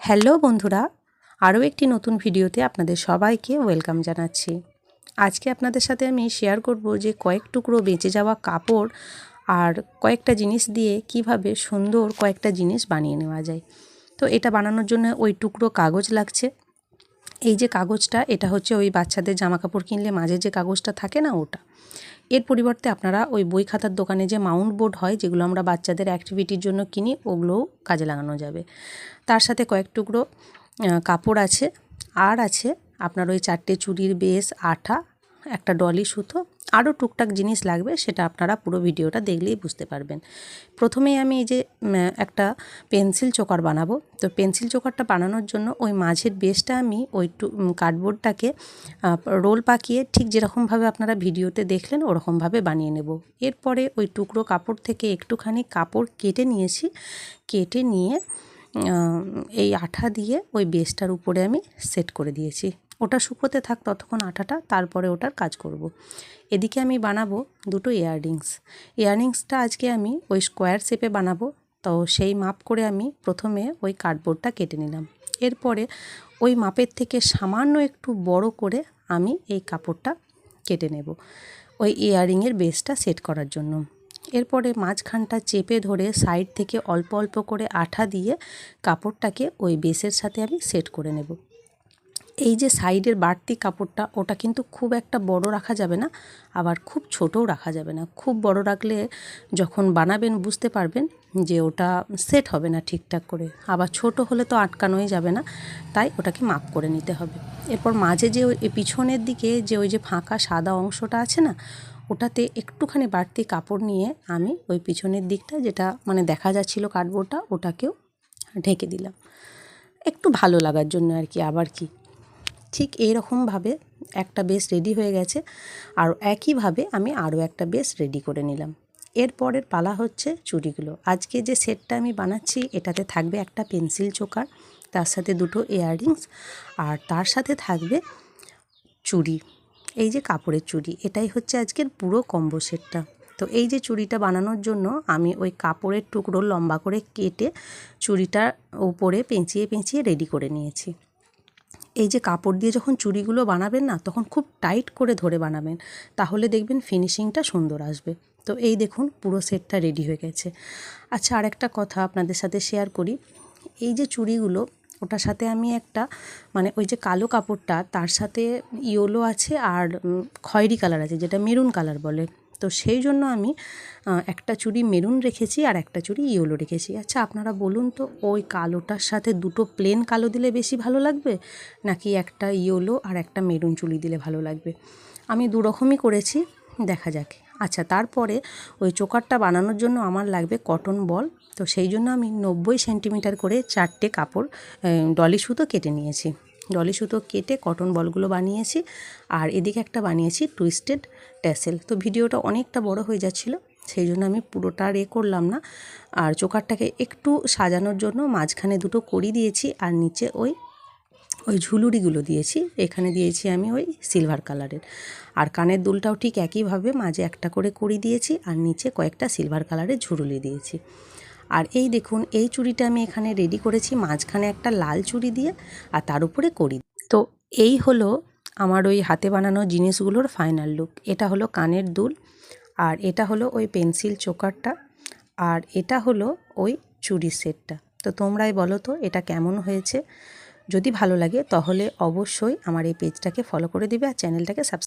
Hello বন্ধুরা, আরও একটি নতুন ভিডিওতে আপনাদের সবাইকে ওয়েলকাম জানাচ্ছি। আজকে আপনাদের সাথে আমি শেয়ার করব যে কয়েক টুকরো বেঁচে যাওয়া কাপড় আর কয়েকটা জিনিস দিয়ে কীভাবে সুন্দর কয়েকটা জিনিস বানিয়ে নেওয়া যায়। তো এটা বানানোর জন্য ওই টুকরো কাগজ লাগছে। এই যে কাগজটা, এটা হচ্ছে ওই বাচ্চাদের জামা কাপড় কিনলে মাঝে যে কাগজটা থাকে না ওটা। এর পরিবর্তে আপনারা ওই বই খাতার দোকানে যে মাউন্ট বোর্ড হয়, যেগুলো আমরা বাচ্চাদের অ্যাক্টিভিটির জন্য কিনি, ওগুলোও কাজে লাগানো যাবে। তার সাথে কয়েক টুকরো কাপড় আছে। আর আছে আপনার ওই চারটে চুড়ির বেস আঠা, একটা ডলি সুতো আরও টুকটাক জিনিস লাগবে, সেটা আপনারা পুরো ভিডিওটা দেখলেই বুঝতে পারবেন। প্রথমেই আমি এই যে একটা পেন্সিল চোকার বানাবো। তো পেন্সিল চোকারটা বানানোর জন্য ওই মাঝের বেসটা আমি ওই কার্ডবোর্ডটাকে রোল পাকিয়ে ঠিক যেরকমভাবে আপনারা ভিডিওতে দেখলেন ওরকমভাবে বানিয়ে নেব। এরপরে ওই টুকরো কাপড় থেকে একটুখানি কাপড় কেটে নিয়েছি। কেটে নিয়ে এই আঠা দিয়ে ওই বেসটার উপরে আমি সেট করে দিয়েছি। ওটা শুকোতে থাক ততক্ষণ আঠাটা তারপরে ওটার কাজ করব। এদিকে আমি বানাবো দুটো ইয়াররিংস। ইয়াররিংসটা আজকে আমি ওই স্কোয়ার শেপে বানাবো, তো সেই মাপ করে আমি প্রথমে ওই কার্ডবোর্ডটা কেটে নিলাম। এরপরে ওই মাপের থেকে সামান্য একটু বড় করে আমি এই কাপড়টা কেটে নেব ওই ইয়াররিংয়ের বেসটা সেট করার জন্য। এরপরে মাঝখানটা চেপে ধরে সাইড থেকে অল্প অল্প করে আঠা দিয়ে কাপড়টাকে ওই বেসের সাথে আমি সেট করে নেব। এই যে সাইডের বাড়তি কাপড়টা, ওটা কিন্তু খুব একটা বড় রাখা যাবে না, আবার খুব ছোটও রাখা যাবে না। খুব বড় রাখলে যখন বানাবেন বুঝতে পারবেন যে ওটা সেট হবে না ঠিকঠাক করে। আবার ছোট হলে তো আটকানোই যাবে না, তাই ওটাকে মাপ করে নিতে হবে। এরপর মাঝে যে ওই পিছনের দিকে যে ওই যে ফাঁকা সাদা অংশটা আছে না, ওটাতে একটুখানি বাড়তি কাপড় নিয়ে আমি ওই পিছনের দিকটা যেটা মানে দেখা যাচ্ছিল কার্ডবোর্ডটা ওটাকেও ঢেকে দিলাম। একটু ভালো লাগার জন্য আর কি, আবার কি? ঠিক এইরকমভাবে একটা বেস রেডি হয়ে গেছে আর একইভাবে আমি আরও একটা বেস রেডি করে নিলাম। এরপরের পালা হচ্ছে চুড়িগুলো। আজকে যে সেটটা আমি বানাচ্ছি, এটাতে থাকবে একটা পেন্সিল চোকার, তার সাথে দুটো ইয়াররিংস আর তার সাথে থাকবে চুড়ি, এই যে কাপড়ের চুড়ি। এটাই হচ্ছে আজকের পুরো কম্বো সেটটা। তো এই যে চুড়িটা বানানোর জন্য আমি ওই কাপড়ের টুকরো লম্বা করে কেটে চুড়িটার উপরে পেঁচিয়ে পেঁচিয়ে রেডি করে নিয়েছি। এই যে কাপড় দিয়ে যখন চুড়িগুলো বানাবেন না, তখন খুব টাইট করে ধরে বানাবেন। তাহলে দেখবেন ফিনিশিংটা সুন্দর আসবে। তো এই দেখুন, পুরো সেটটা রেডি হয়ে গেছে। আচ্ছা আরেকটা কথা আপনাদের সাথে শেয়ার করি। এই যে চুড়িগুলো, ওটার সাথে আমি একটা মানে ওই যে কালো কাপড়টা, তার সাথে ইয়েলো আছে আর খয়েরি কালার আছে, যেটা মেরুন কালার বলে। তো সেই জন্য আমি একটা চুড়ি মেরুন রেখেছি আর একটা চুড়ি ইয়েলো রেখেছি। আচ্ছা আপনারা বলুন তো, ওই কালোটার সাথে দুটো প্লেন কালো দিলে বেশি ভালো লাগবে? নাকি একটা ইয়েলো আর একটা মেরুন চুড়ি দিলে ভালো লাগবে? আমি দু রকমই করেছি, দেখা যাক। আচ্ছা তারপরে ওই চোকারটা বানানোর জন্য আমার লাগবে কটন বল। তো সেই জন্য আমি নব্বই সেন্টিমিটার করে চারটে কাপড় ডলি সুতো কেটে নিয়েছি। ডলি সুতো কেটে কটন বলগুলো বানিয়েছি আর এদিকে একটা বানিয়েছি টুইস্টেড ট্যাসেল। তো ভিডিওটা অনেকটা বড় হয়ে যাচ্ছিল, সেই জন্য আমি পুরোটা রে করলাম না। আর চোকারটাকে একটু সাজানোর জন্য মাঝখানে দুটো করি দিয়েছি আর নিচে ওই ওই ঝুলুরিগুলো দিয়েছি। এখানে দিয়েছি আমি ওই সিলভার কালারের। আর কানের দুলটাও ঠিক একইভাবে মাঝে একটা করে করি দিয়েছি আর নিচে কয়েকটা সিলভার কালারের ঝুরুলি দিয়েছি। আর এই দেখুন, এই চুড়িটা আমি এখানে রেডি করেছি। মাঝখানে একটা লাল চুড়ি দিয়ে আর তার উপরে করি তো এই হলো আমার ওই হাতে বানানো জিনিসগুলোর ফাইনাল লুক এটা হলো কানের দুল আর এটা হলো ওই পেন্সিল চোকারটা আর এটা হলো ওই চুড়ির সেটটা। তো তোমরাই বলো তো, এটা কেমন হয়েছে? যদি ভালো লাগে তাহলে অবশ্যই আমার এই পেজটাকে ফলো করে দিবে আর চ্যানেলটাকে সাবস্ক্রাইব